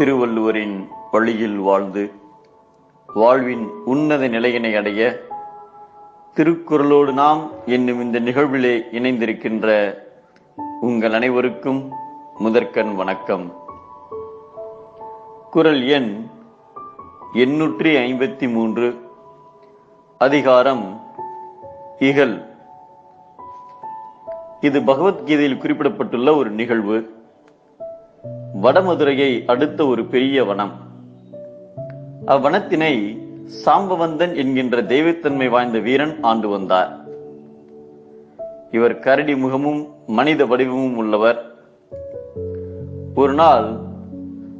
திருவள்ளுவரின் வழியில் வாழ்ந்து வாழ்வின் உன்னத நிலையினை அடைய திருக்குறளோடு நாம் என்னும் இந்த நிகழ்விலே இணைந்திருக்கின்ற உங்கள் அனைவருக்கும் முதற்கண் வணக்கம். குரல் எண் எண்ணூற்றி ஐம்பத்தி மூன்று. அதிகாரம் இகல் இது பகவத்கீதையில் குறிப்பிடப்பட்டுள்ள ஒரு நிகழ்வு. வடமதுரையை அடுத்த ஒரு பெரிய வனம். அவ்வனத்தினை சாம்பவந்தன் என்கின்ற தெய்வத்தன்மை வாய்ந்த வீரன் ஆண்டு வந்தார். இவர் கரடி முகமும் மனித வடிவமும் உள்ளவர். ஒரு நாள்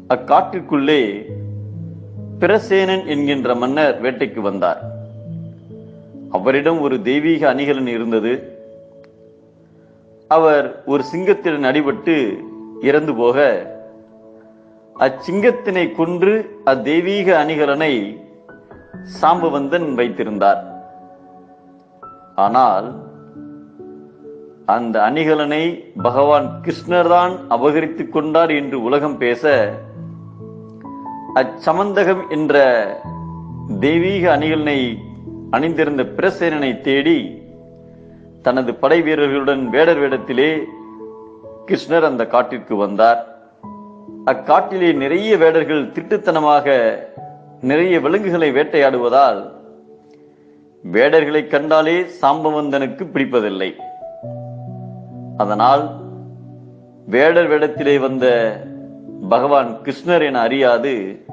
அக்காட்டிற்குள்ளே பிரசேனன் என்கின்ற மன்னர் வேட்டைக்கு வந்தார். அவரிடம் ஒரு தெய்வீக அணிகலன் இருந்தது. அவர் ஒரு சிங்கத்திடன் அடிபட்டு இறந்து போக அச்சிங்கத்தினை கொன்று அத்தெய்வீக அணிகலனை சாம்பவந்தன் வைத்திருந்தார். ஆனால் அந்த அணிகலனை பகவான் கிருஷ்ணர் தான் அபகரித்துக் கொண்டார் என்று உலகம் பேச அச்சமந்தகம் என்ற தெய்வீக அணிகலனை அணிந்திருந்த பிரசேனனை தேடி தனது படை வீரர்களுடன் வேடர் வேடத்திலே கிருஷ்ணர் அந்த காட்டிற்கு வந்தார். அக்காட்டிலே நிறைய வேடர்கள் திட்டுத்தனமாக நிறைய விலங்குகளை வேட்டையாடுவதால் வேடர்களை கண்டாலே சாம்பவந்தனுக்கு பிடிப்பதில்லை. அதனால் வேடர் வேடத்திலே வந்த பகவான் கிருஷ்ணர் என அறியாது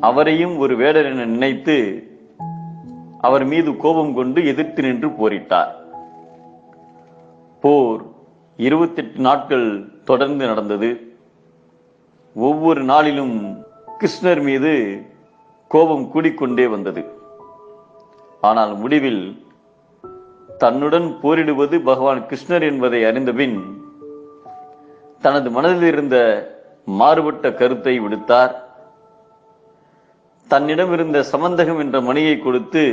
அவரையும் ஒரு வேடர் என நினைத்து அவர் மீது கோபம் கொண்டு எதிர்த்து நின்று போரிட்டார். போர் இருபத்தெட்டு நாட்கள் தொடர்ந்து நடந்தது. ஒவ்வொரு நாளிலும் கிருஷ்ணர் மீது கோபம் கூடிக்கொண்டே வந்தது. ஆனால் முடிவில் தன்னுடன் போரிடுவது பகவான் கிருஷ்ணர் என்பதை அறிந்தபின் தனது மனதில் இருந்த மாறுபட்ட கருத்தை விடுத்தார். தன்னிடம் இருந்த சமந்தகம் என்ற மணியை கொடுத்து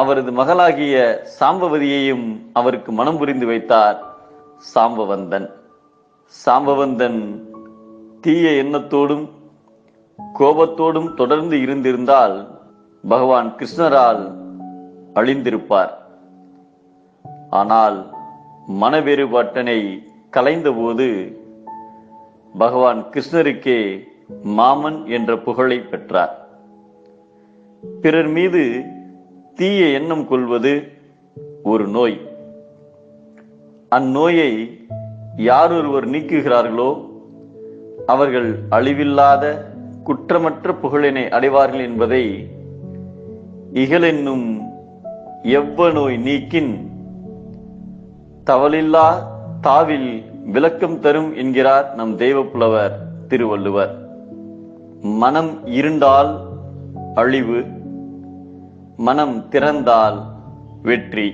அவரது மகளாகிய சாம்பவதியையும் அவருக்கு மனம் புரிந்து வைத்தார் சாம்பவந்தன். சாம்பவந்தன் தீய எண்ணத்தோடும் கோபத்தோடும் தொடர்ந்து இருந்திருந்தால் பகவான் கிருஷ்ணரால் அழிந்திருப்பார். ஆனால் மன வேறுபாட்டனை கலைந்தபோது பகவான் கிருஷ்ணருக்கே மாமன் என்ற புகழை பெற்றார். பிறர் மீது தீய எண்ணம் கொள்வது ஒரு நோய். அந்நோயை யாரொருவர் நீக்குகிறார்களோ அவர்கள் அழிவில்லாத குற்றமற்ற புகழினை அடைவார்கள் என்பதை இகலென்னும் எவ்வ நோய் நீக்கின் தவலில்லா தாவில் விளக்கம் தரும் என்கிறார் நம் தெய்வப்புலவர் திருவள்ளுவர். மனம் இருண்டால் அழிவு மனம் திறந்தால் வெற்றி.